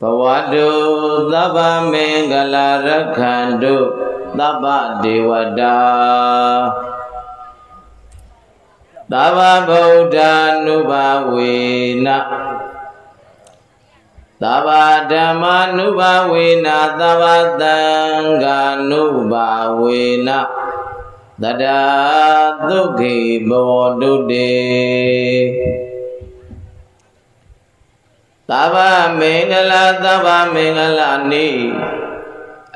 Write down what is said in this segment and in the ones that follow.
ဘဝတုသဗ္ဗမင်္ဂလာရခန္တုသဗ္ဗဒေဝတာသဗ္ဗဗုဒ္ဓ ानु ဘာဝေနသဗ္ဗဓမ္မာနုဘာဝေနသဗ္ဗသံဃာနုဘာဝေနတတသုခေဘောတုတေ သဗ္ဗမင်္ဂလာသဗ္ဗမင်္ဂလာနိ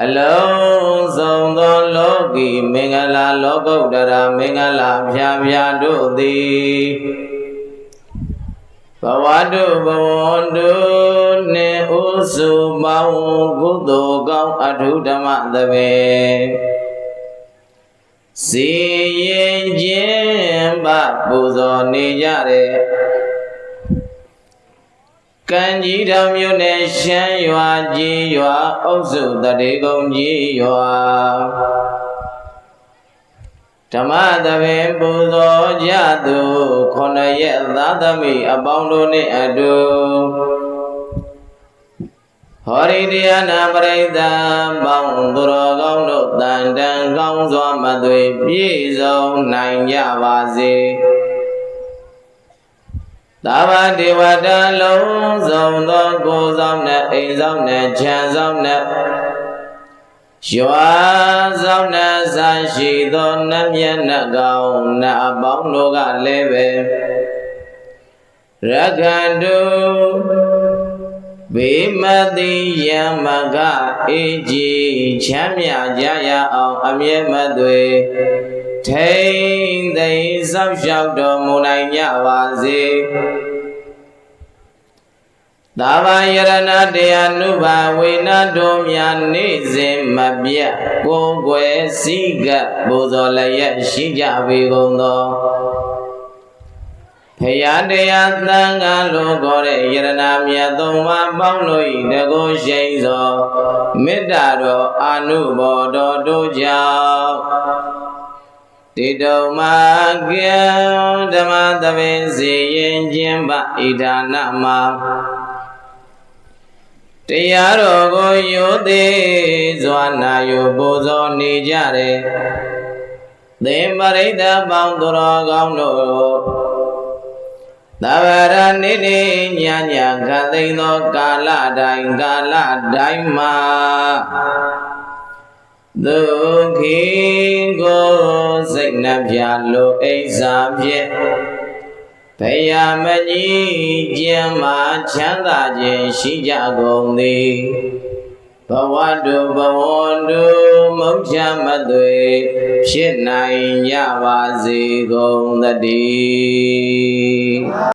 အလုံးစုံသောလောကီမင်္ဂလာလောကုတ္တရာမင်္ဂလာဖြာဖြာတို့သည်ဘဝတုဘဝန္တုနှင့်ဥစုပေါင်းကုသိုလ်ကောင်းအထုဓမ္မသဘေစီရင်ခြင်းပပူဇော်နေကြတဲ့ ကံကြီးတော်မြို့နယ်ရှမ်းရွာကြီးရွာအုပ်စုတရေကုံကြီးရွာဓမ္မသဘင်ပူဇော်ကြသူခொနရက်သာသမီအပေါင်းတို့နှင့်အတူဟောရိတရားနာပရိသတ်ပေါင်းသူတော်ကောင်းတို့တန်တန်ကောင်းစွာမသွေပြည့်စုံနိုင်ကြပါစေ သာဝတိဝတ္တလုံးစုံသောကိုယ်ဆောင်နဲ့အိမ်ဆောင်နဲ့ခြံဆောင်နဲ့ရွာဆောင်နဲ့ဆာရှိသောနတ်မြတ်နတ်ကောင်းနတ်အပေါင်းတို့ကလည်းပဲရခန္တုဘေမတိယမကအေကြီးချမ်းမြကြရအောင်အမြဲမသွေ ထိန်သိမ်းစောက်ရှောက်တော်မူနိုင်ကြပါစေသာဝယရဏတရားနုဘာဝေနတို့များနေ့စဉ်မပြတ်ကိုယ်ွယ်စည်းကပ်ပူဇော်လျက်ရှိကြပေကုန်သောဖယားတရားသံဃာလိုခေါ်တဲ့ယရဏမြတ်သုံးပါးပေါင်းလို့ဤတကုရှိန်သောမေတ္တာတော်အာနုဘော်တော်တို့ကြောင့် တိတုံမကံဓမ္မသဘင်စီရင်ခြင်းပဣဒာနမှာတရားတော်ကိုယိုသေးစွာနာယူပူဇော်နေကြတယ်သင်္ပရိသတ်ပေါင်းသူတော်ကောင်းတို့သဗ္ဗရနိနေညာညာခသိမ်းသောကာလတိုင်းကာလတိုင်းမှာဒုက္ခိကို စိတ်နှပြလိုအိစာဖြင့်ဘယမကြီးကျမ်းမာချမ်းသာခြင်းရှိကြကုန်သည်ဘဝတုဘဝန္တုမုတ်ချမသွေဖြစ်နိုင်ကြပါစေကုန်သတည်း